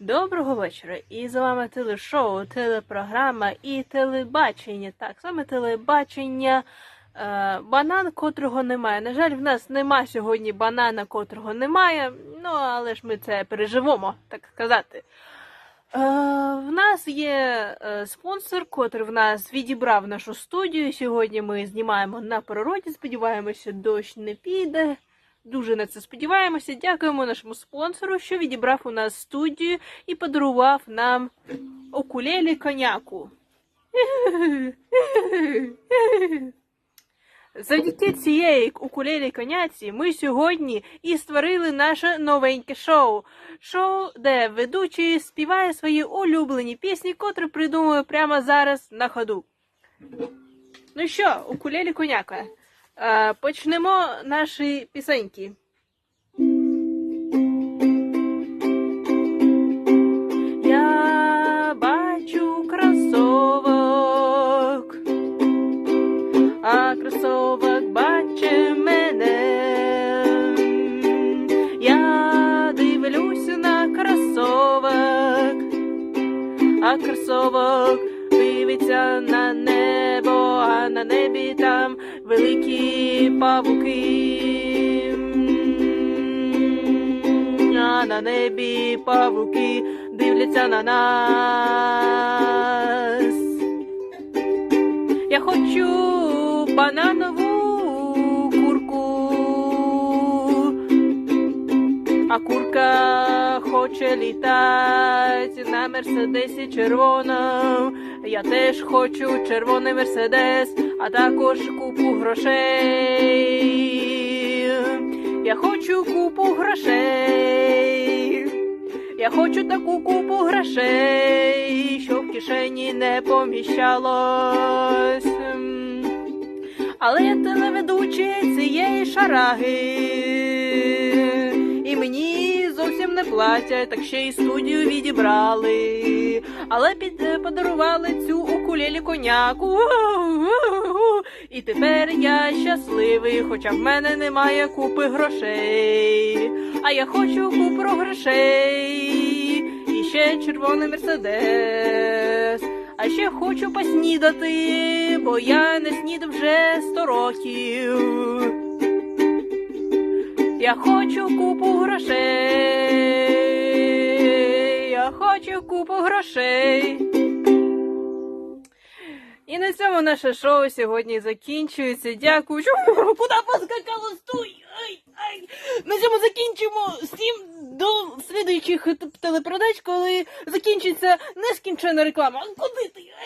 Доброго вечора. І з вами телешоу, телепрограма і телебачення. Так, саме телебачення. Е, банан, котрого немає. На жаль, в нас нема сьогодні банана, котрого немає. Ну, але ж ми це переживемо, так сказати. Е, в нас є е, спонсор, котрий в нас відібрав нашу студію. Сьогодні ми знімаємо на природі. Сподіваємося, дощ не піде. Дуже на це сподіваємося. Дякуємо нашому спонсору, що відібрав у нас студію і подарував нам окулелі коняку. Завдяки цієї укулелі коняці ми сьогодні і створили наше новеньке шоу. Шоу, де ведучий співає свої улюблені пісні, котрі придумує прямо зараз на ходу. Ну що, укулелі коняка, почнемо наші пісеньки. Я бачу кросовок, а кросовок бачить мене. Я дивлюся на кросовок, а кросовок дивиться на на небі там великі павуки. А на небі павуки дивляться на нас. Я хочу бананову курку, а курка хоче літати на мерседесі червоному. Я теж хочу червоний мерседес, а також купу грошей. Я хочу купу грошей. Я хочу таку купу грошей, що в кишені не поміщалось. Але я телеведучий цієї шараги. Платять, так ще й студію відібрали. Але під, подарували цю укулелі коняку. І тепер я щасливий, хоча в мене немає купи грошей. А я хочу купу грошей. І ще червоний мерседес. А ще хочу поснідати, бо я не снідав вже сто років. Я хочу купу грошей. Я хочу купу грошей. І на цьому наше шоу сьогодні закінчується. Дякую. Чу, Куди поскакало? Стой! Ай, ай. На цьому закінчимо. Всім до слідуючих телепередач, коли закінчиться нескінчена реклама. Куди ти?